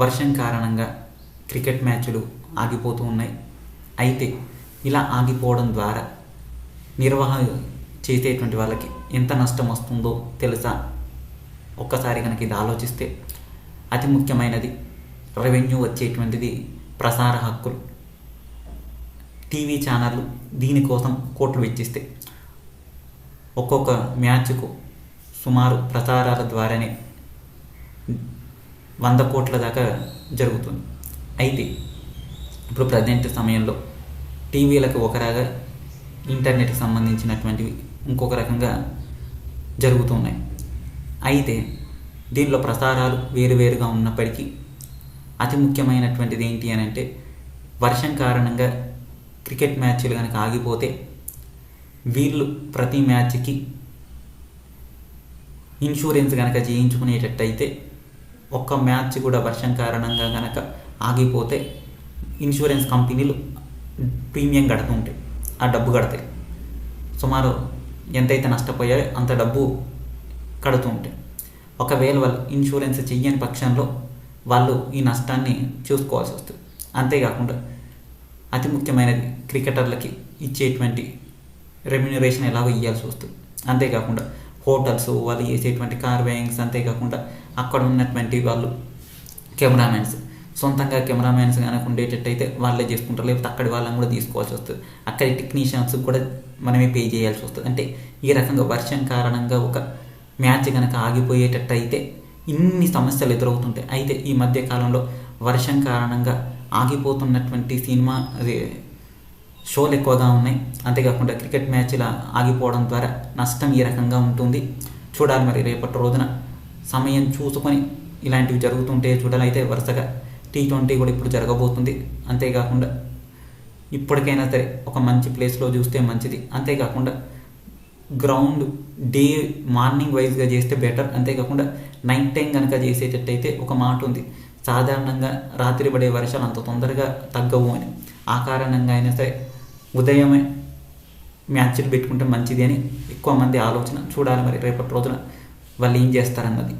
వర్షం కారణంగా క్రికెట్ మ్యాచ్లు ఆగిపోతూ ఉన్నాయి. అయితే ఇలా ఆగిపోవడం ద్వారా నిర్వహణ చేసేటువంటి వాళ్ళకి ఎంత నష్టం వస్తుందో తెలుసా? ఒక్కసారి కనుక ఇది ఆలోచిస్తే అతి ముఖ్యమైనది రెవెన్యూ వచ్చేటువంటిది ప్రసార హక్కులు. టీవీ ఛానళ్ళు దీనికోసం కోట్లు వెచ్చిస్తే ఒక్కొక్క మ్యాచ్కు సుమారు ప్రసారాల ద్వారానే వంద కోట్ల దాకా జరుగుతుంది. అయితే ఇప్పుడు ప్రజెంట్ సమయంలో టీవీలకు ఒక ఇంటర్నెట్కి సంబంధించినటువంటివి ఇంకొక రకంగా జరుగుతున్నాయి. అయితే దీనిలో ప్రసారాలు వేరువేరుగా ఉన్నప్పటికీ అతి ముఖ్యమైనటువంటిది ఏంటి అని అంటే వర్షం కారణంగా క్రికెట్ మ్యాచ్లు కనుక ఆగిపోతే వీళ్ళు ప్రతి మ్యాచ్కి ఇన్సూరెన్స్ కనుక చేయించుకునేటట్టయితే ఒక్క మ్యాచ్ కూడా వర్షం కారణంగా కనుక ఆగిపోతే ఇన్సూరెన్స్ కంపెనీలు ప్రీమియం కడుతుంటాయి ఆ డబ్బు కడతాయి. సుమారు ఎంతైతే నష్టపోయాయో అంత డబ్బు కడుతూ ఉంటాయి. ఒకవేళ వాళ్ళు ఇన్సూరెన్స్ చెయ్యని పక్షంలో వాళ్ళు ఈ నష్టాన్ని చూసుకోవాల్సి వస్తుంది. అంతేకాకుండా అతి ముఖ్యమైనది క్రికెటర్లకి ఇచ్చేటువంటి రెమ్యూనరేషన్ ఎలాగో ఇవ్వాల్సి వస్తుంది. అంతేకాకుండా హోటల్స్ వాళ్ళు చేసేటువంటి కార్ వేయింగ్స్ అంతేకాకుండా అక్కడ ఉన్నటువంటి వాళ్ళు కెమెరామెన్స్ సొంతంగా కెమెరామెన్స్ కనుక ఉండేటట్టయితే వాళ్ళే చేసుకుంటారు. లేకపోతే అక్కడి వాళ్ళని కూడా తీసుకోవాల్సి వస్తుంది. అక్కడి టెక్నీషియన్స్ కూడా మనమే పే చేయాల్సి వస్తుంది. అంటే ఈ రకంగా వర్షం కారణంగా ఒక మ్యాచ్ కనుక ఆగిపోయేటట్టయితే ఇన్ని సమస్యలు ఎదురవుతుంటాయి. అయితే ఈ మధ్య కాలంలో వర్షం కారణంగా ఆగిపోతున్నటువంటి సినిమా అదే షోలు ఎక్కువగా ఉన్నాయి. అంతేకాకుండా క్రికెట్ మ్యాచ్ల ఆగిపోవడం ద్వారా నష్టం ఈ రకంగా ఉంటుంది. చూడాలి మరి రేపటి రోజున. సమయం చూసుకొని ఇలాంటివి జరుగుతుంటే చూడాలి అయితే వరుసగా టీ ట్వంటీ కూడా ఇప్పుడు జరగబోతుంది. అంతేకాకుండా ఇప్పటికైనా సరే ఒక మంచి ప్లేస్లో చూస్తే మంచిది. అంతేకాకుండా గ్రౌండ్ డే మార్నింగ్ వైజ్గా చేస్తే బెటర్. అంతేకాకుండా నైట్ టైం కనుక చేసేటట్టయితే ఒక మాట ఉంది. సాధారణంగా రాత్రి పడే వర్షాలు అంత తొందరగా తగ్గవు అని. ఆ కారణంగా అయినా సరే ఉదయమే మ్యాచ్లు పెట్టుకుంటే మంచిది అని ఎక్కువ మంది ఆలోచన చూడాలి మరి రేపటి రోజున వాళ్ళు ఏం చేస్తారన్నది.